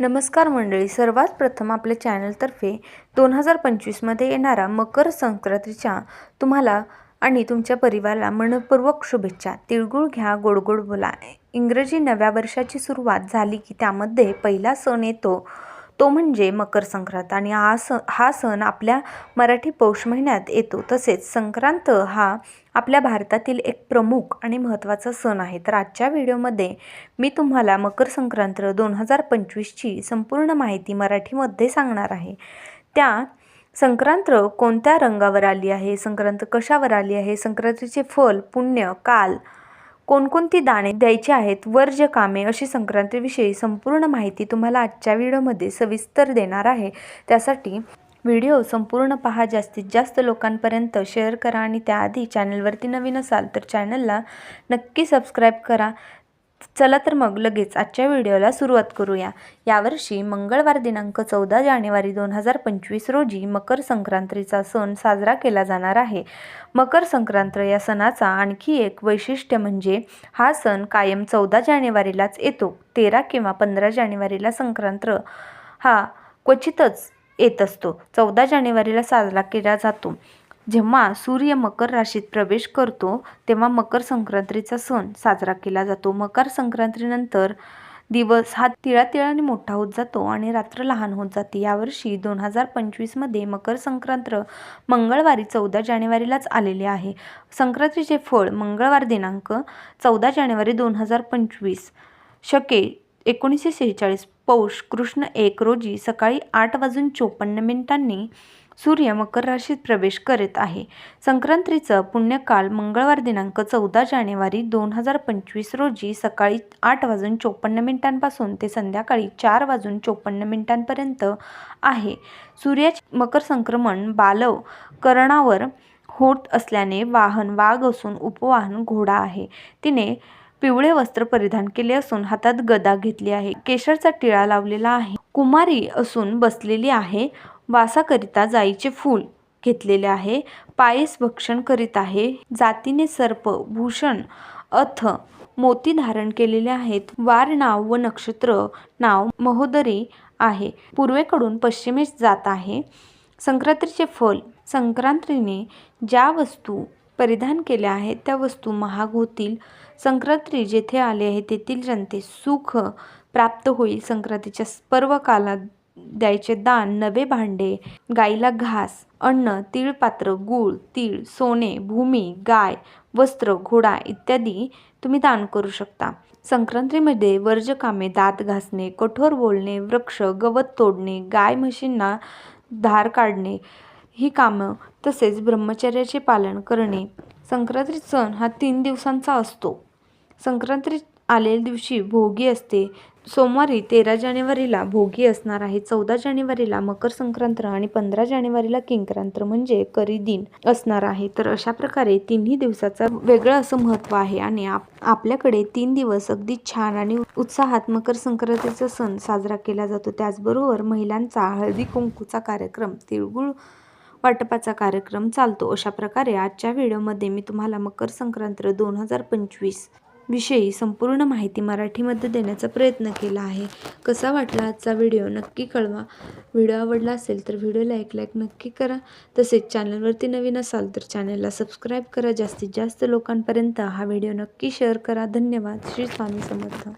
नमस्कार मंडळी सर्वात प्रथम आपल्या चॅनलतर्फे दोन हजार पंचवीसमध्ये येणारा मकर संक्रांतीच्या तुम्हाला आणि तुमच्या परिवाराला मनपूर्वक शुभेच्छा. तिळगुळ घ्या गोडगोड बोला. इंग्रजी नव्या वर्षाची सुरुवात झाली की त्यामध्ये पहिला सण येतो. तो म्हणजे मकर संक्रांत. आणि हा सण हा सण आपल्या मराठी पौष महिन्यात येतो. तसेच संक्रांत हा आपल्या भारतातील एक प्रमुख आणि महत्त्वाचा सण आहे. तर आजच्या व्हिडिओमध्ये मी तुम्हाला मकर संक्रांत दोन हजार पंचवीसची संपूर्ण माहिती मराठीमध्ये सांगणार आहे. त्या संक्रांत कोणत्या रंगावर आली आहे? संक्रांत कशावर आली आहे? संक्रांतीचे फल पुण्य काल कोणकोणती दाणे द्यायची आहेत वर्ज्य कामे अशी संक्रांतीविषयी संपूर्ण माहिती तुम्हाला आजच्या व्हिडिओमध्ये सविस्तर देणार आहे. त्यासाठी व्हिडिओ संपूर्ण पहा जास्तीत जास्त लोकांपर्यंत शेअर करा आणि त्याआधी चॅनलवरती नवीन असाल तर चॅनलला नक्की सबस्क्राईब करा. चला तर मग लगेच आजच्या व्हिडिओला सुरुवात करूया. यावर्षी मंगळवार दिनांक चौदा जानेवारी दोन हजार पंचवीस रोजी मकर संक्रांतीचा सण साजरा केला जाणार आहे. मकर संक्रांत या सणाचा आणखी एक वैशिष्ट्य म्हणजे हा सण कायम चौदा जानेवारीलाच येतो. तेरा किंवा पंधरा जानेवारीला संक्रांत हा क्वचितच येत असतो. चौदा जानेवारीला साजरा केला जातो. जेव्हा सूर्य मकर राशीत प्रवेश करतो तेव्हा मकर संक्रांतीचा सण साजरा केला जातो. मकर संक्रांतीनंतर दिवस हा तिळातिळाने मोठा होत जातो आणि रात्र लहान होत जाते. यावर्षी दोन हजार पंचवीसमध्ये मकर संक्रांत मंगळवारी चौदा जानेवारीलाच आलेले आहे. संक्रांतीचे फळ मंगळवार दिनांक चौदा जानेवारी दोन हजार पंचवीस. शके एकोणीसशे सेहेचाळीस पौष कृष्ण एक रोजी सकाळी आठ वाजून चोपन्न मिनिटांनी सूर्य मकर राशीत प्रवेश करीत आहे. संक्रांतीचं पुण्यकाल मंगळवार दिनांक चौदा जानेवारी दोन हजार पंचवीस रोजी सकाळी आठ वाजून चोपन्न मिनिटांपासून ते संध्याकाळी चार वाजून चोपन्न मिनिटांपर्यंत आहे. सूर्याचे मकर संक्रमण बालव करणावर होत असल्याने वाहन वाघ असून उपवाहन घोडा आहे. तिने पिवळे वस्त्र परिधान केले असून हातात गदा घेतली आहे. केशरचा टिळा लावलेला आहे. कुमारी असून बसलेली आहे. वासाकरिता जाईचे फूल घेतलेले आहे. पायस भक्षण करीत आहे. जातीने सर्प भूषण अथ मोती धारण केलेले आहेत. वार नाव व नक्षत्र नाव महोदरी आहे. पूर्वेकडून पश्चिमेस जात आहे. संक्रांतीचे फल संक्रांतीने ज्या वस्तू परिधान केल्या आहेत त्या वस्तू महाग होतील. संक्रांती जेथे आले आहे तेथील जनते सुख प्राप्त होईल. संक्रांतीच्या पर्व कालात द्यायचे दान नवे भांडे गाईला घास अन्न तिळपात्र गूळ तीळ सोने भूमी गाय वस्त्र घोडा इत्यादी तुम्ही दान करू शकता. संक्रांतीमध्ये वर्जकामे दात घासणे कठोर बोलणे वृक्ष गवत तोडणे गाय म्हशींना धार काढणे ही कामं तसेच ब्रह्मचर्याचे पालन करणे. संक्रांती सण हा तीन दिवसांचा असतो. संक्रांती आलेल्या दिवशी भोगी असते. सोमवारी तेरा जानेवारीला भोगी असणार आहे. चौदा जानेवारीला मकर संक्रांत आणि पंधरा जानेवारीला किंक्रांत म्हणजे करी दिन असणार आहे. तर अशा प्रकारे तिन्ही दिवसाचं वेगळं असं महत्त्व आहे आणि आप आपल्याकडे तीन दिवस अगदी छान आणि उत्साहात मकर संक्रांतीचा सण साजरा केला जातो. त्याचबरोबर महिलांचा हळदी कुंकूचा कार्यक्रम तिळगुळ वाटपाचा कार्यक्रम चालतो. अशा प्रकारे आजच्या व्हिडिओमध्ये मी तुम्हाला मकर संक्रांत दोन हजार पंचवीस विषयी संपूर्ण माहिती मराठीमध्ये देण्याचा प्रयत्न केला आहे. कसा वाटला आजचा व्हिडिओ नक्की कळवा. व्हिडिओ आवडला असेल तर व्हिडिओला एक लाईक नक्की करा. तसेच चॅनलवरती नवीन असाल तर चॅनलला सबस्क्राईब करा. जास्तीत जास्त लोकांपर्यंत हा व्हिडिओ नक्की शेअर करा. धन्यवाद. श्री स्वामी समर्थ.